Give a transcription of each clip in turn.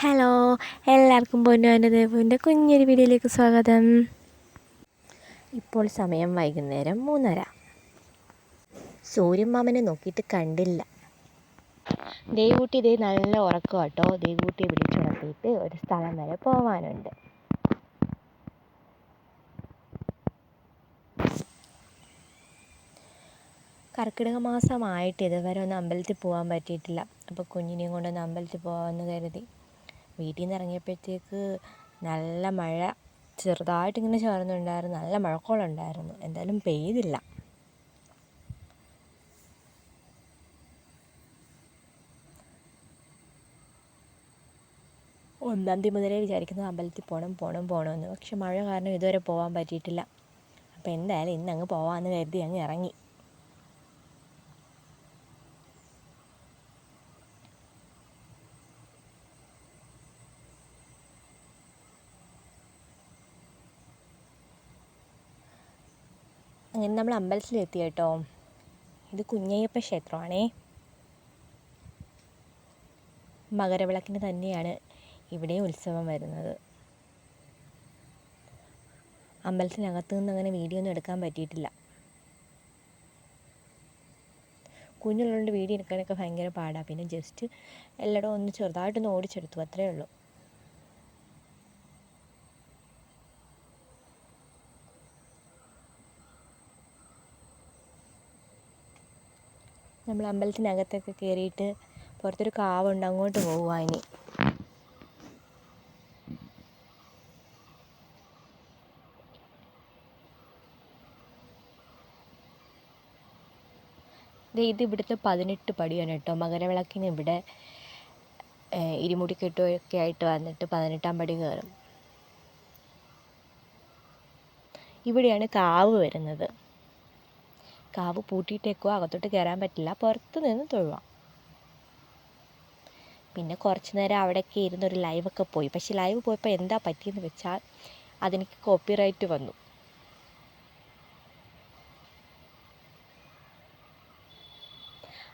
Hello എല്ലാവർക്കും പൊന്നുവാന്റെ ദേവുവിന്റെ കുഞ്ഞൊരു വീഡിയോയിലേക്ക് സ്വാഗതം. ഇപ്പോൾ സമയം വൈകുന്നേരം മൂന്നര. സൂര്യമാമനെ നോക്കിയിട്ട് കണ്ടില്ല. ദേവൂട്ടി ഇതേ നല്ല ഉറക്കം കേട്ടോ ദേവൂട്ടിയെ വിളിച്ചുണർത്തിയിട്ട് ഒരു സ്ഥലം വരെ പോവാനുണ്ട്. കർക്കിടക മാസമായിട്ട് ഇതുവരെ ഒന്ന് അമ്പലത്തിൽ പോകാൻ പറ്റിയിട്ടില്ല. അപ്പോൾ കുഞ്ഞിനെയും കൊണ്ടൊന്ന് അമ്പലത്തിൽ പോകാമെന്ന് കരുതി. വീട്ടിൽ നിന്ന് ഇറങ്ങിയപ്പോഴത്തേക്ക് നല്ല മഴ ചെറുതായിട്ടിങ്ങനെ ചേർന്നുണ്ടായിരുന്നു നല്ല മഴക്കോളുണ്ടായിരുന്നു. എന്തായാലും പെയ്തില്ല. ഒന്നാം തീയതി മുതലേ വിചാരിക്കുന്നത് അമ്പലത്തിൽ പോകണം പോകണം പോകണമെന്ന് പക്ഷെ മഴ കാരണം ഇതുവരെ പോകാൻ പറ്റിയിട്ടില്ല. അപ്പോൾ എന്തായാലും ഇന്ന് അങ്ങ് പോകാമെന്ന് കരുതി അങ്ങ് ഇറങ്ങി. അങ്ങനെ നമ്മൾ അമ്പലത്തിലെത്തി കേട്ടോ ഇത് കുഞ്ഞയ്യപ്പ ക്ഷേത്രമാണേ. മകരവിളക്കിന് തന്നെയാണ് ഇവിടെ ഉത്സവം വരുന്നത്. അമ്പലത്തിനകത്ത് നിന്ന് അങ്ങനെ വീഡിയോ ഒന്നും എടുക്കാൻ പറ്റിയിട്ടില്ല. കുഞ്ഞുള്ളതുകൊണ്ട് വീഡിയോ എടുക്കാനൊക്കെ ഭയങ്കര പാടാണ് പിന്നെ ജസ്റ്റ് എല്ലായിടവും ഒന്ന് ചെറുതായിട്ടൊന്ന് ഓടിച്ചെടുത്തു അത്രയേ ഉള്ളൂ. നമ്മൾ അമ്പലത്തിനകത്തൊക്കെ കയറിയിട്ട് പുറത്തൊരു കാവുണ്ട് അങ്ങോട്ട് പോവുക ഇനി. ഇത് ഇവിടുത്തെ പതിനെട്ട് പടിയാണ് കേട്ടോ. മകരവിളക്കിന് ഇവിടെ ഇരുമുടിക്കെട്ടുമൊക്കെ ആയിട്ട് വന്നിട്ട് പതിനെട്ടാം പടി കയറും. ഇവിടെയാണ് കാവ് വരുന്നത്. കാവ് പൂട്ടിയിട്ടേക്കോ അകത്തോട്ട് കയറാൻ പറ്റില്ല പുറത്ത് നിന്ന് തൊഴുവാം. പിന്നെ കുറച്ച് നേരം അവിടെയൊക്കെ ഇരുന്നൊരു ലൈവൊക്കെ പോയി. പക്ഷെ ലൈവ് പോയപ്പോൾ എന്താ പറ്റിയെന്ന് വെച്ചാൽ അതെനിക്ക് കോപ്പിറൈറ്റ് വന്നു.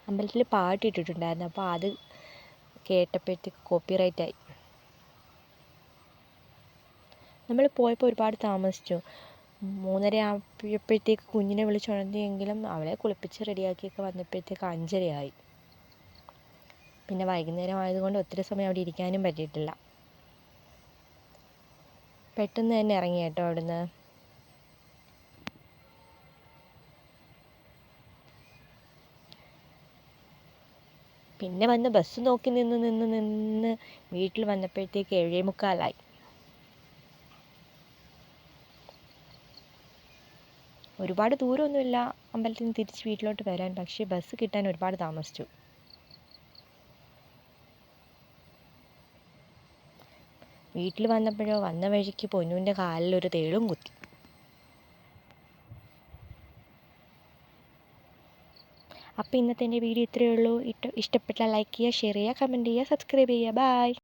അമ്പലത്തിൽ പാട്ട് ഇട്ടിട്ടുണ്ടായിരുന്നു. അപ്പോൾ അത് കേട്ടപ്പോഴത്തേക്ക് കോപ്പിറൈറ്റ് ആയി. നമ്മൾ പോയപ്പോൾ ഒരുപാട് താമസിച്ചു. മൂന്നര ആയപ്പോഴത്തേക്ക് കുഞ്ഞിനെ വിളിച്ചുണർത്തിയെങ്കിലും അവളെ കുളിപ്പിച്ച് റെഡിയാക്കിയൊക്കെ വന്നപ്പോഴത്തേക്ക് അഞ്ചരയായി. പിന്നെ വൈകുന്നേരം ആയതുകൊണ്ട് ഒത്തിരി സമയം അവിടെ ഇരിക്കാനും പറ്റിയിട്ടില്ല. പെട്ടെന്ന് തന്നെ ഇറങ്ങി കേട്ടോ അവിടുന്ന്. പിന്നെ വന്ന് ബസ് നോക്കി നിന്ന് നിന്ന് നിന്ന് വീട്ടിൽ വന്നപ്പോഴത്തേക്ക് ഏഴേ മുക്കാലായി ഒരുപാട് ദൂരമൊന്നുമില്ല അമ്പലത്തിൽ നിന്ന് തിരിച്ച് വീട്ടിലോട്ട് വരാൻ. പക്ഷേ ബസ് കിട്ടാൻ ഒരുപാട് താമസിച്ചു. വീട്ടിൽ വന്നപ്പോഴോ വന്ന വഴിക്ക് പൊന്നുവിന്റെ ഒരു തേളും കുത്തി. അപ്പോൾ ഇന്നത്തെ എന്റെ വീഡിയോ ഇത്രയേ ഉള്ളൂ. ഇഷ്ടപ്പെട്ടാൽ ലൈക്ക് ചെയ്യുക ഷെയർ ചെയ്യുക കമന്റ് ചെയ്യുക സബ്സ്ക്രൈബ് ചെയ്യുക. ബായ്